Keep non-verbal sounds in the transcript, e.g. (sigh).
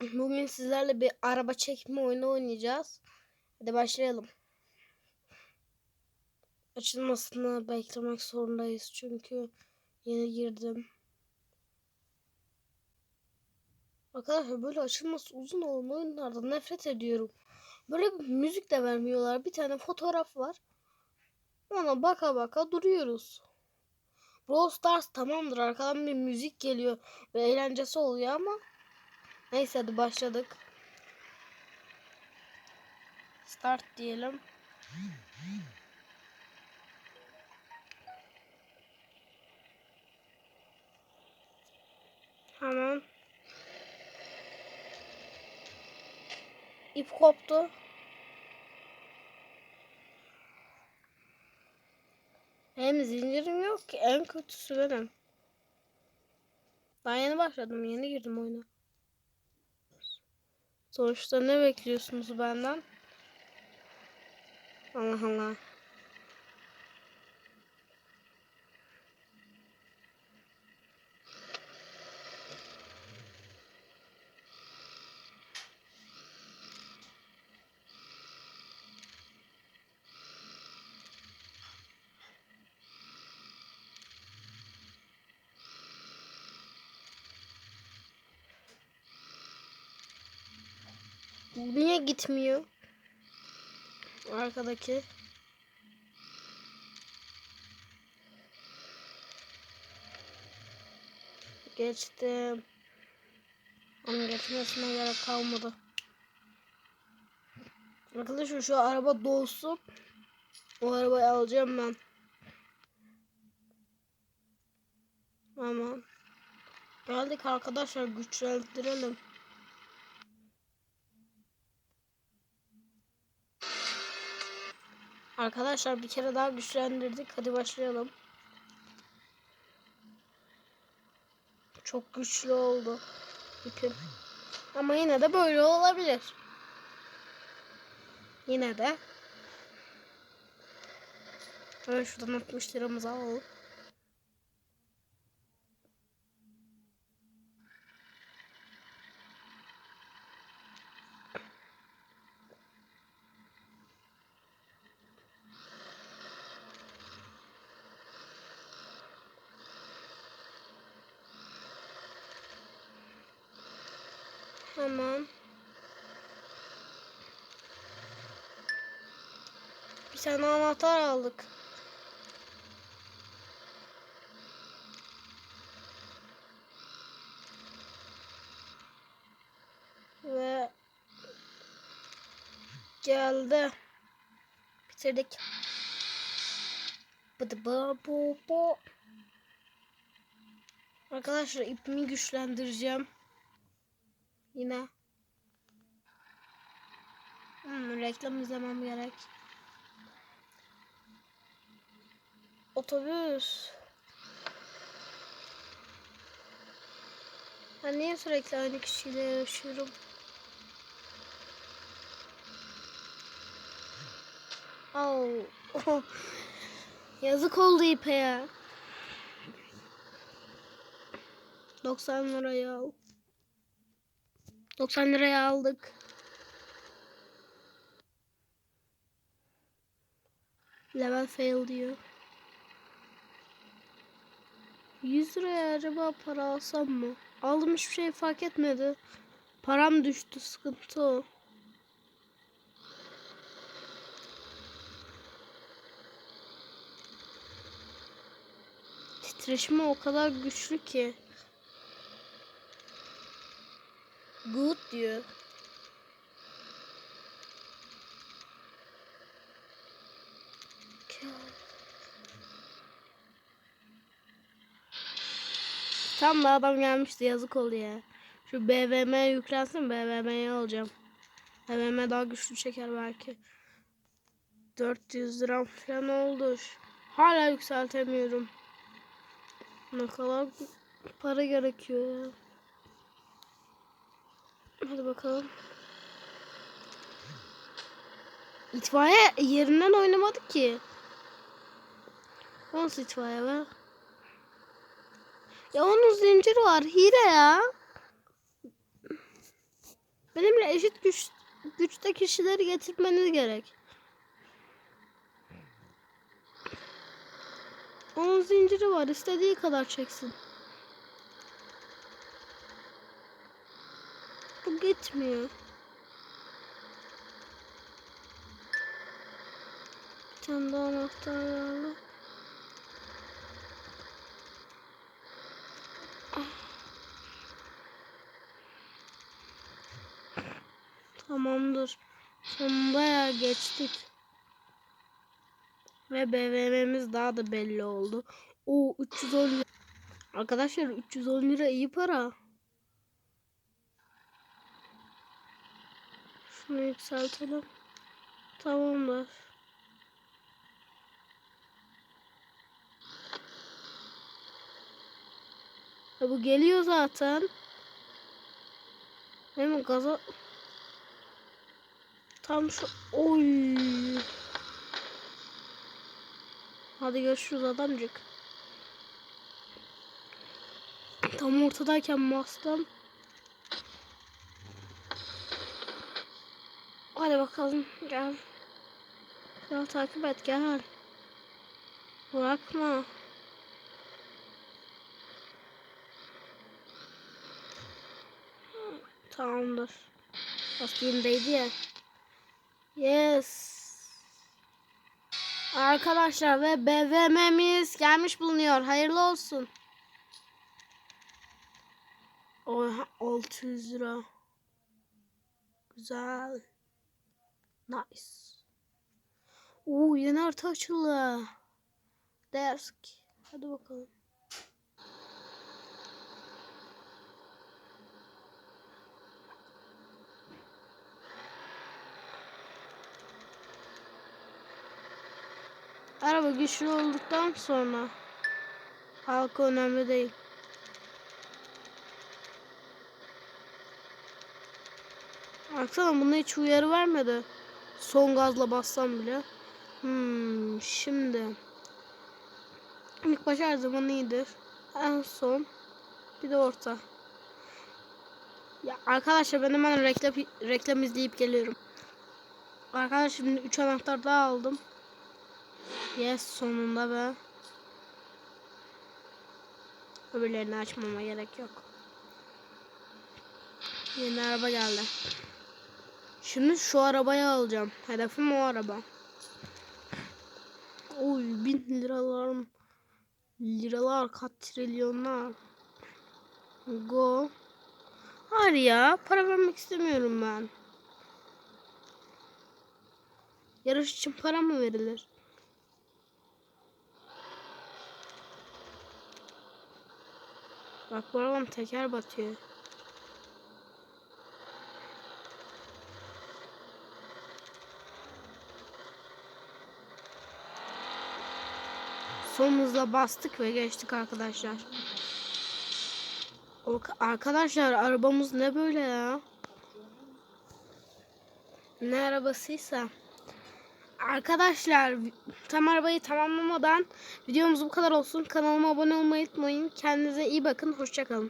Bugün sizlerle bir araba çekme oyunu oynayacağız. Hadi başlayalım. Açılmasını beklemek zorundayız çünkü yeni girdim. Arkadaşlar böyle açılması uzun olan oyunlardan nefret ediyorum. Böyle bir müzik de vermiyorlar. Bir tane fotoğraf var. Ona baka baka duruyoruz. Brawl Stars tamamdır. Arkadan bir müzik geliyor ve eğlencesi oluyor ama neyse hadi başladık. Start diyelim. Hemen ip koptu. Hem zincirim yok ki en kötüsü benim. Ben yeni başladım. Yeni girdim oyuna. Sonuçta ne bekliyorsunuz benden? Allah Allah. Niye gitmiyor? Arkadaki. Geçtim. Onun geçmesine gerek kalmadı. Arkadaşlar şu araba dolsun. O arabayı alacağım ben. Aman. Geldik arkadaşlar güçlendirelim. Arkadaşlar bir kere daha güçlendirdik. Hadi başlayalım. Çok güçlü oldu ipim. Ama yine de böyle olabilir. Yine de. Hemen şuradan 60 liramızı alalım. Tamam. Bir tane anahtar aldık. Ve geldi. Bitirdik. Bıdı bı bu bu. Arkadaşlar ipimi güçlendireceğim. Yine. Hmm, reklam izlemem gerek. Otobüs. Ben niye sürekli aynı kişiyle yaşıyorum? Oh. (laughs) Yazık oldu ipe ya. 90 liraya al. 90 liraya aldık. Level fail diyor. 100 liraya acaba para alsam mı? Aldım hiçbir şey fark etmedi. Param düştü sıkıntı o. Titreşimi o kadar güçlü ki. Good diyor. Tam da adam gelmişti yazık oldu ya. Şu BVM yüklensin BVM'ye alacağım. BVM daha güçlü çeker belki. 400 lira falan oldu. Hala yükseltemiyorum. Ne kadar para gerekiyor ya. Hadi bakalım. İtfaiye yerinden oynamadık ki. Nasıl itfaiye be? Ya onun zinciri var. Hile ya. Benimle eşit güç güçte kişileri getirmeniz gerek. Onun zinciri var. istediği kadar çeksin. Gitmiyor. Bir tane. Tamamdır. Sonunda ya geçtik. Ve BVM'miz daha da belli oldu. O 310 lira. Arkadaşlar 310 lira iyi para. Şunu yükseltelim. Tamamdır. Ya bu geliyor zaten. Hemen gaza Tam şu oy. Hadi görüşürüz adamcık. Tam ortadayken bastım. Hadi bakalım gel. Gel takip et gel. Bırakma. Tamamdır. Lastiğimdeydi ya. Yes. Arkadaşlar ve BVM'miz gelmiş bulunuyor. Hayırlı olsun. Oha 600 lira. Güzel. Nice. Oo yeni harita açıldı. Desk. Hadi bakalım. Araba güçlü olduktan sonra halka önemli değil. Baksana buna hiç uyarı vermedi. Son gazla bassam bile. Hmm, şimdi. İlk baş her zaman iyidir. En son. Bir de orta. Ya arkadaşlar ben hemen reklam, reklam izleyip geliyorum. Arkadaşlar şimdi 3 anahtar daha aldım. Yes sonunda be. Öbürlerini açmama gerek yok. Yeni araba geldi. Şimdi şu arabayı alacağım. Hedefim o araba. Oy bin liralar liralar kaç trilyonlar. Go. Hayır ya para vermek istemiyorum ben. Yarış için para mı verilir? Bak bu teker batıyor. Son hızla bastık ve geçtik arkadaşlar. Arkadaşlar arabamız ne böyle ya? Ne arabasıysa. Arkadaşlar tam arabayı tamamlamadan videomuz bu kadar olsun. Kanalıma abone olmayı unutmayın. Kendinize iyi bakın. Hoşçakalın.